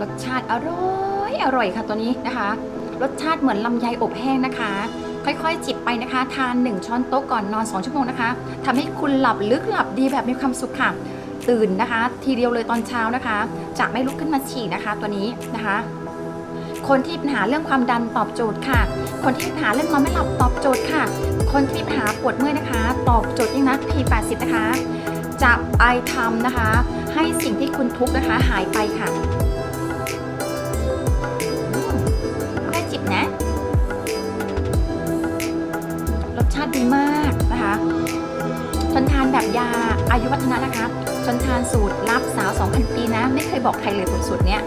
รสชาติอร่อยอร่อยค่ะตัวนี้นะคะ รสชาติเหมือนลำไยอบแห้งนะคะ ค่อยๆ จิบไปนะคะ ทาน 1 ช้อนโต๊ะก่อนนอน 2 ชั่วโมงนะคะทำให้คุณหลับลึกหลับดีแบบมีความสุขค่ะ ตื่นนะคะ ทีเดียวเลยตอนเช้านะคะ จะไม่ลุกขึ้นมาฉี่นะคะ ตัวนี้นะคะ คนที่มีปัญหาเรื่องความดันตอบโจทย์ค่ะ คนที่มีปัญหาเรื่องนอนไม่หลับตอบโจทย์ค่ะ คนที่มีปัญหาปวดเมื่อยนะคะ ตอบโจทย์ยิ่งนะ P80 นะคะจะไอทำนะคะ ให้สิ่งที่คุณทุกข์นะคะหายไปค่ะ ดีมากนะคะชนทานแบบยาอายุวัฒนะนะคะชนทานสูตรลับสาว 2,000 ปีนะ ไม่เคยบอกใครเลยสูตรเนี้ย